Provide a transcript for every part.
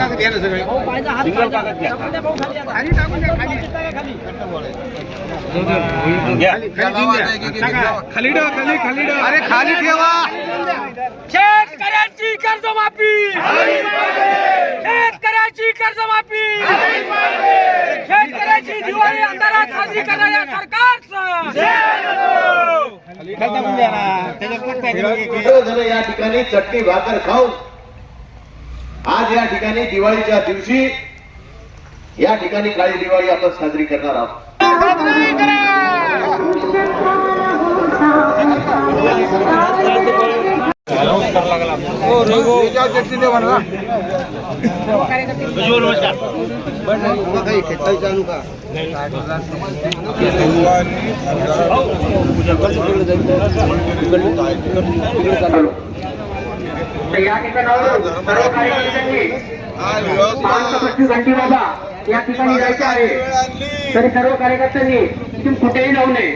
कागद घ्या ना सगळे. सिंगल कागद घ्या. खाली टाकून द्या खाली. घ्या. खाली ठेवा खाली खाली ठेवा अरे खाली ठेवा. शेतकऱ्यांची कर्जमाफी! शेतकऱ्यांची कर्जमाफी! शेतकऱ्याची दिवाळी अंधारात साजरी करणाऱ्या सरकारचं! टाकून द्या ना. त्याच्यात पट्ट्या करून घे. सर्वजण या ठिकाणी? चटणी भाकर खाऊन आज या ठिकाणी दिवाळीच्या दिवशी या ठिकाणी काळी दिवाळी आपण साजरी करणार आहोत. तर या ठिकाणावर सर्व कार्यकर्त्यांनी पाच घंटी बाबा. या ठिकाणी जायचे आहे. तरी सर्व कार्यकर्त्यांनी इथून कुठेही जाऊ नये.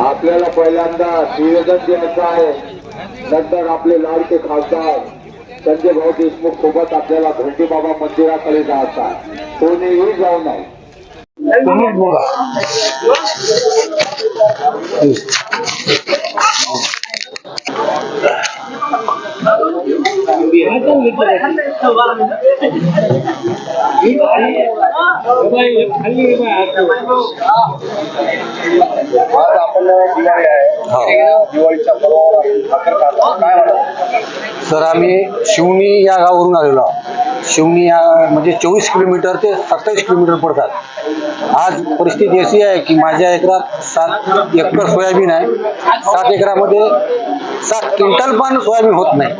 आपल्याला पहिल्यांदा निवेदन द्यायचं आहे. नंतर आपले लाडके खासदार संजय भाऊ देशमुख सोबत आपल्याला घंटी बाबा मंदिराकडे जायचं कोणीही जाऊ नये Thank you. आज आपण दिवाळी आहे. दिवाळीच्या पर्वावर भाकर खातो काय वाटत? तर आम्ही शिवणी या गावावरून आलेलो आहोत. शिवणी या म्हणजे चोवीस किलोमीटर ते सत्तावीस किलोमीटर पडतात. आज परिस्थिती अशी आहे की माझ्या एकरात सात एकर सोयाबीन आहे. सात एकरामध्ये सात क्विंटल पण सोयाबीन होत नाही.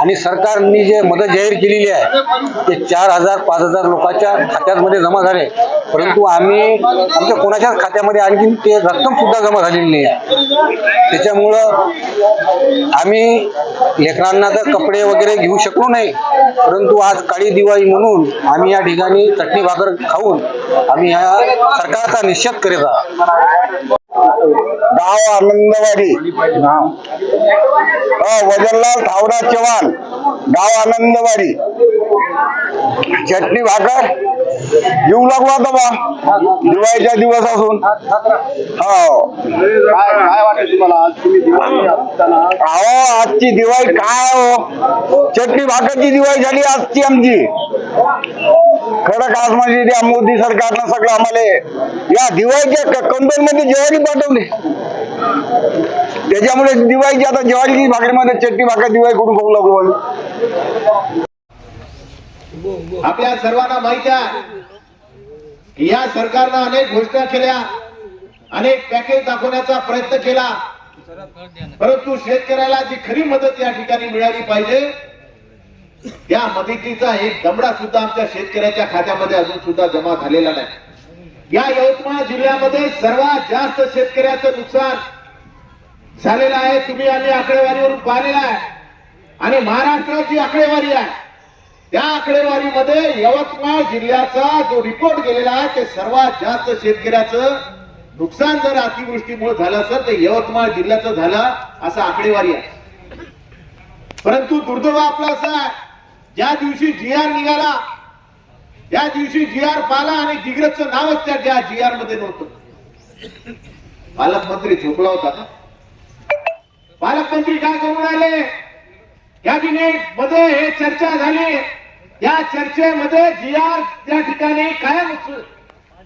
आणि सरकारने जे मदत जाहीर केलेली आहे ते चार हजार पाच हजार लोकांच्या खात्यामध्ये जमा झाले. परंतु आम्ही आमच्या कोणाच्याच खात्यामध्ये आणखी ते रक्कम सुद्धा जमा झालेली नाही. आहे त्याच्यामुळं आम्ही लेकरांना तर कपडे वगैरे घेऊ शकलो नाही. परंतु आज काळी दिवाळी म्हणून आम्ही या ठिकाणी चटणी भाकर खाऊन आम्ही या सरकारचा निषेध करीत आहोत. गाव आनंदवाडी. वजनलाल थावडा चव्हाण गाव आनंदवाडी. चटणी भाकर. येऊ लागू आता बा. दिवाळीच्या दिवस असून हो. काय वाटत तुम्हाला आज तुम्ही दिवाळी अहो आजची दिवाळी काय हो? चटणी भाकरची दिवाळी झाली आजची आमची. खडक आज म्हणजे त्या मोदी सरकारनं सगळं आम्हाला या दिवाळीच्या कंट्रोलमध्ये ज्वारी पाठवली. त्याच्यामुळे दिवाळीची आता ज्वारीची भाकरीमध्ये चटणी भाकर दिवाळी करून खाऊ लागलो आम्ही? आपल्या सर्वांना माहिती आहे की या सरकारनं अनेक घोषणा केल्या अनेक पॅकेज दाखवण्याचा प्रयत्न केला. परंतु शेतकऱ्याला जी खरी मदत या ठिकाणी मिळाली पाहिजे त्या मदतीचा एक दमडा सुद्धा आमच्या शेतकऱ्याच्या खात्यामध्ये अजून सुद्धा जमा झालेला नाही. या यवतमाळ जिल्ह्यामध्ये सर्वात जास्त शेतकऱ्याचं नुकसान झालेलं आहे. तुम्ही आम्ही आकडेवारीवरून पाहिलेला आहे. आणि महाराष्ट्रात जी आकडेवारी आहे. त्या आकडेवारीमध्ये यवतमाळ जिल्ह्याचा जो रिपोर्ट गेलेला आहे ते सर्वात जास्त शेतकऱ्याचं नुकसान जर अतिवृष्टीमुळे झालं असेल तर यवतमाळ जिल्ह्याचं झालं असं आकडेवारी आहे. परंतु दुर्दैव आपला असा आहे ज्या दिवशी जी आर निघाला त्या दिवशी जी आर पाला आणि दिग्रजचं नावच त्या ज्या जी आरमध्ये नव्हतं. पालकमंत्री झोपला होता ना? पालकमंत्री काय करून या कॅबिनेटमध्ये हे चर्चा झाली. या चर्चेमध्ये जी आर त्या ठिकाणी कायम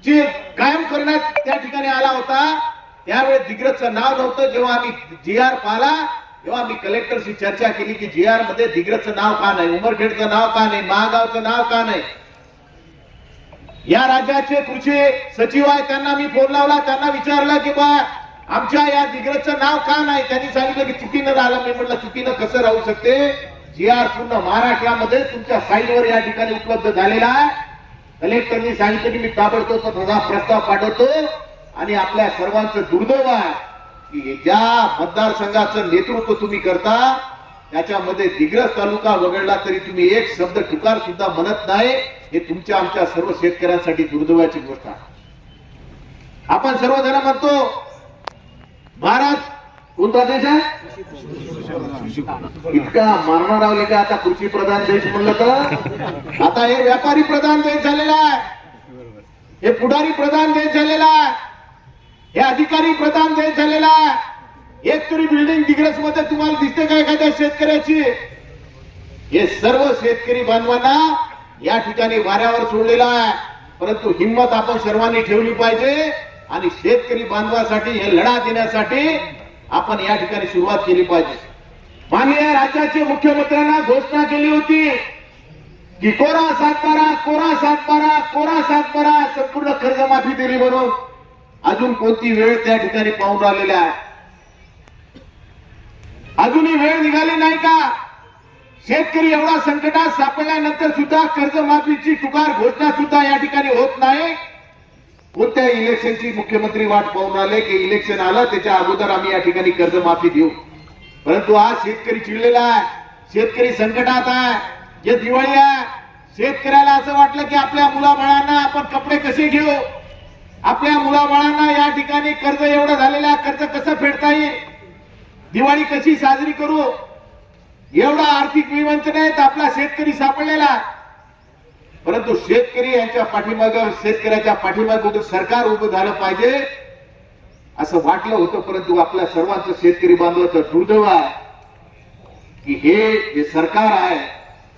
जी कायम करण्यात त्या ठिकाणी आला होता. त्यावेळेस दिग्रजचं नाव नव्हतं. जेव्हा आम्ही जी आर पाहिला तेव्हा आम्ही कलेक्टरशी चर्चा केली की जी आरमध्ये दिग्रजचं नाव का नाही उमरखेडचं नाव का नाही महागावचं नाव का नाही. या राज्याचे कृषी सचिव आहे त्यांना मी फोन लावला त्यांना विचारलं की बा आमच्या या दिग्रजचं नाव का नाही? त्यांनी सांगितलं की चुकीनं राहिलं मी म्हटलं चुकीनं कसं राहू शकते? जी आर पूर्ण महाराष्ट्रामध्ये तुमच्या साईडवर या ठिकाणी उपलब्ध झालेला आहे. कलेक्टरनी सांगितलं की मी ताबडतोब तसा प्रस्ताव पाठवतो आणि आपल्या सर्वांचं दुर्दैव आहे की ज्या मतदारसंघाचं नेतृत्व तुम्ही करता त्याच्यामध्ये दिग्रस तालुका वगळला तरी तुम्ही एक शब्द टुकार सुद्धा म्हणत नाही. हे तुमच्या आमच्या सर्व शेतकऱ्यांसाठी दुर्दैवाची गोष्ट आहे. आपण सर्वजण म्हणतो भारत कोणता देश आहे? इतका मारणं रावले का आता कृषी प्रधान देश म्हणलं तर. आता हे व्यापारी प्रधान देश झालेला आहे. हे पुढारी प्रधान देश झालेला आहे. हे अधिकारी प्रधान देश झालेला आहे. एक तरी बिल्डिंग दिग्रसमध्ये तुम्हाला दिसते का एखाद्या शेतकऱ्याची? हे सर्व शेतकरी बांधवांना या ठिकाणी वाऱ्यावर सोडलेला आहे. परंतु हिंमत आपण सर्वांनी ठेवली पाहिजे. आणि शेतकरी बांधवासाठी हे लढा देण्यासाठी आपण या ठिकाणी सुरुवात केली पाहिजे. माननीय राज्याचे मुख्यमंत्र्यांना घोषणा केली होती की कोरा सातबारा कोरा सातबारा कोरा सातबारा संपूर्ण कर्जमाफी दिली म्हणून. अजून कोणती वेळ त्या ठिकाणी पाहून राहिलेली आहे? अजूनही वेळ निघाली नाही का? शेतकरी एवढा संकटात सापडल्यानंतर सुद्धा कर्जमाफीची तुकार घोषणा सुद्धा या ठिकाणी होत नाही. कोणत्या इलेक्शनची मुख्यमंत्री वाट पाहून आले? की इलेक्शन आलं त्याच्या अगोदर आम्ही या ठिकाणी कर्जमाफी देऊ. परंतु आज शेतकरी चिडलेला आहे. शेतकरी संकटात आहे. जे दिवाळी आहे शेतकऱ्याला असं वाटलं की आपल्या मुलाबाळांना आपण कपडे कसे घेऊ? आपल्या मुलाबाळांना या ठिकाणी कर्ज एवढं झालेलं आहे कर्ज कसं फेडता येईल? दिवाळी कशी साजरी करू? एवढा आर्थिक विवंचनेत आपला शेतकरी सापडलेला आहे. परंतु शेतकरी यांच्या पाठीमाग शेतकऱ्याच्या पाठीमाग सरकार उभं झालं पाहिजे असं वाटलं होतं. परंतु आपल्या सर्वांचं शेतकरी बांधवाचं दुर्दैव आहे की हे जे सरकार आहे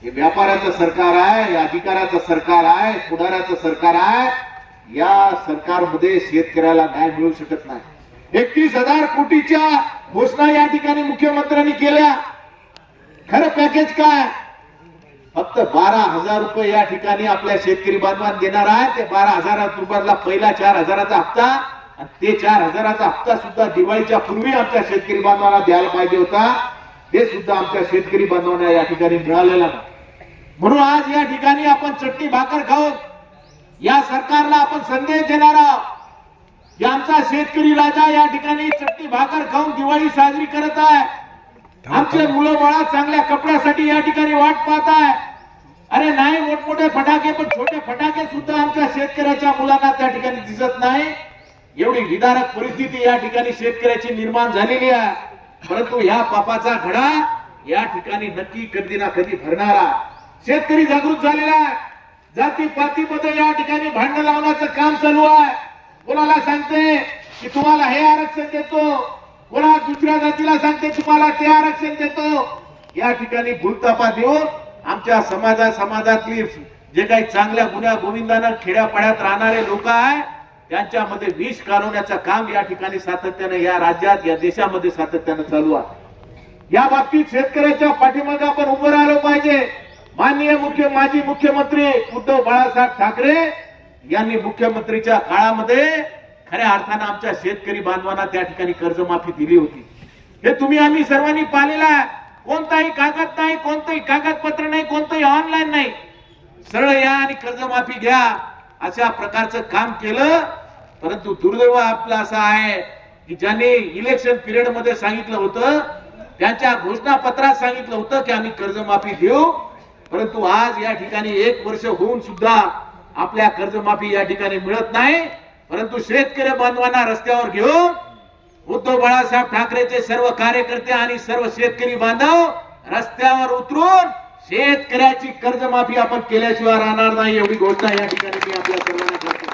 हे व्यापाऱ्याचं सरकार आहे हे अधिकाऱ्याचं सरकार आहे पुढाऱ्याचं सरकार आहे या सरकारमध्ये शेतकऱ्याला न्याय मिळू शकत नाही. एकतीस हजार कोटीच्या घोषणा या ठिकाणी मुख्यमंत्र्यांनी केल्या. खरं पॅकेज काय? फक्त बारा हजार रुपये या ठिकाणी आपल्या शेतकरी बांधवांना देणार आहे. ते बारा हजार रुपयाला पहिला चार हजाराचा हप्ता आणि ते चार हजाराचा हप्ता सुद्धा दिवाळीच्या पूर्वी आमच्या शेतकरी बांधवांना द्यायला पाहिजे होता. ते सुद्धा आमच्या शेतकरी बांधवांना या ठिकाणी मिळालेला नाही. म्हणून आज या ठिकाणी आपण चटणी भाकर खाऊन या सरकारला आपण संदेश देणार आहोत आमचा शेतकरी राजा या ठिकाणी चटणी भाकर खाऊन दिवाळी साजरी करत आहे. आमचे मुलं बाळा चांगल्या कपड्यासाठी या ठिकाणी वाट पाहत आहे अरे नाही मोठमोठे फटाके पण छोटे फटाके सुद्धा आमच्या शेतकऱ्याच्या मुलांना त्या ठिकाणी दिसत नाही. एवढी विदारक परिस्थिती या ठिकाणी शेतकऱ्याची निर्माण झालेली आहे. परंतु ह्या पापाचा घडा या ठिकाणी नक्की कधी ना कधी भरणारा. शेतकरी जागृत झालेला आहे. जाती पातीमध्ये या ठिकाणी भांडण लावण्याचं काम चालू आहे. कोणाला सांगते की तुम्हाला हे आरक्षण देतो. कोणा दुसऱ्या जातीला सांगते तुम्हाला ते आरक्षण देतो. या ठिकाणी भूलतापा देऊन आमच्या समाजा समाजातली जे काही चांगल्या गुन्ह्या गोविंदानं खेड्यापाड्यात राहणारे लोक आहे त्यांच्यामध्ये विष कालवण्याचं काम या ठिकाणी सातत्यानं या राज्यात या देशामध्ये सातत्यानं चालू आहे. या बाबतीत शेतकऱ्याच्या पाठीमागे आपण उभं राहिलो पाहिजे. माननीय मुख्य माजी मुख्यमंत्री उद्धव बाळासाहेब ठाकरे यांनी मुख्यमंत्रीच्या काळामध्ये खऱ्या अर्थानं आमच्या शेतकरी बांधवांना त्या ठिकाणी कर्जमाफी दिली होती. हे तुम्ही आम्ही सर्वांनी पाहिलेला आहे. कोणताही कागद नाही कोणतंही कागदपत्र नाही कोणतंही ऑनलाईन नाही. सरळ या आणि कर्जमाफी घ्या अशा प्रकारचं काम केलं. परंतु दुर्दैव आपलं असं आहे की ज्यांनी इलेक्शन पिरियडमध्ये सांगितलं होतं त्यांच्या घोषणापत्रात सांगितलं होतं की आम्ही कर्जमाफी घेऊ. परंतु आज या ठिकाणी एक वर्ष होऊन सुद्धा आपल्या कर्जमाफी या ठिकाणी मिळत नाही. परंतु शेतकरी बांधवांना रस्त्यावर घेऊन उद्धव बाळासाहेब ठाकरेचे सर्व कार्यकर्ते आणि सर्व शेतकरी बांधव रस्त्यावर उतरून शेतकऱ्याची कर्जमाफी आपण केल्याशिवाय राहणार नाही एवढी घोषणा या ठिकाणी मी आपल्या सर्व